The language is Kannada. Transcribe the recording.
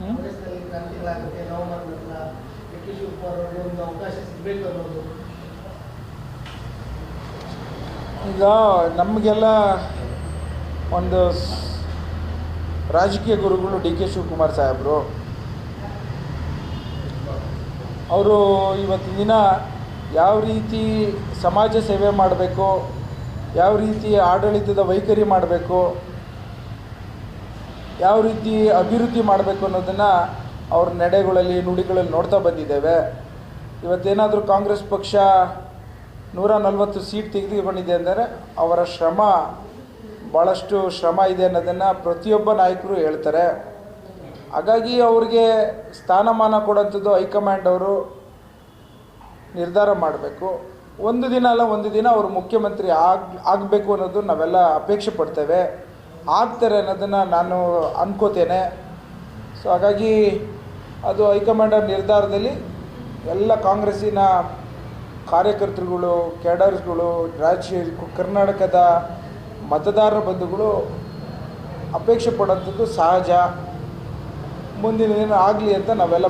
ಕಾಂಗ್ರೆಸ್ನಲ್ಲಿ ಕ್ರಾಂತಿಗಳಾಗುತ್ತೆ ನವೆಂಬರ್ ನಂತರ ಡಿ ಕೆ ಶಿವಕುಮಾರ್ ಅವರಿಗೆ ಒಂದು ಅವಕಾಶ ಸಿಗಬೇಕು ಅನ್ನೋದು. ಈಗ ನಮಗೆಲ್ಲ ಒಂದು ರಾಜಕೀಯ ಗುರುಗಳು ಡಿ ಕೆ ಶಿವಕುಮಾರ್ ಸಾಹೇಬರು. ಅವರು ಇವತ್ತಿನ ದಿನ ಯಾವ ರೀತಿ ಸಮಾಜ ಸೇವೆ ಮಾಡಬೇಕು ಯಾವ ರೀತಿ ಆಡಳಿತದ ವೈಖರಿ ಮಾಡಬೇಕು ಯಾವ ರೀತಿ ಅಭಿವೃದ್ಧಿ ಮಾಡಬೇಕು ಅನ್ನೋದನ್ನು ಅವ್ರ ನಡೆಗಳಲ್ಲಿ, ನುಡಿಗಳಲ್ಲಿ ನೋಡ್ತಾ ಬಂದಿದ್ದೇವೆ. ಇವತ್ತೇನಾದರೂ ಕಾಂಗ್ರೆಸ್ ಪಕ್ಷ ನೂರ ನಲವತ್ತು ಸೀಟ್ ತೆಗೆದುಕೊಂಡಿದೆ ಅಂದರೆ ಅವರ ಶ್ರಮ ಭಾಳಷ್ಟು ಶ್ರಮ ಇದೆ ಅನ್ನೋದನ್ನು ಪ್ರತಿಯೊಬ್ಬ ನಾಯಕರು ಹೇಳ್ತಾರೆ. ಹಾಗಾಗಿ ಅವ್ರಿಗೆ ಸ್ಥಾನಮಾನ ಕೊಡೋಂಥದ್ದು ಹೈಕಮಾಂಡ್ ಅವರು ನಿರ್ಧಾರ ಮಾಡಬೇಕು. ಒಂದು ದಿನ ಅಲ್ಲ, ಒಂದು ದಿನ ಅವರು ಮುಖ್ಯಮಂತ್ರಿ ಆಗ, ಆಗಬೇಕು ಅನ್ನೋದು ನಾವೆಲ್ಲ ಅಪೇಕ್ಷೆ ಪಡ್ತೇವೆ. ಆಗ್ತಾರೆ ಅನ್ನೋದನ್ನು ನಾನು ಅಂದ್ಕೋತೇನೆ ಸೊ ಹಾಗಾಗಿ ಅದು ಹೈಕಮಾಂಡರ್ ನಿರ್ಧಾರದಲ್ಲಿ ಎಲ್ಲ ಕಾಂಗ್ರೆಸ್ಸಿನ ಕಾರ್ಯಕರ್ತರುಗಳು, ಕ್ಯಾಡರ್ಸ್ಗಳು, ರಾಜ್ಯ, ಕರ್ನಾಟಕದ ಮತದಾರರ ಬಂಧುಗಳು ಅಪೇಕ್ಷೆ ಪಡೋಂಥದ್ದು ಸಹಜ. ಮುಂದಿನ ದಿನ ಆಗಲಿ ಅಂತ ನಾವೆಲ್ಲ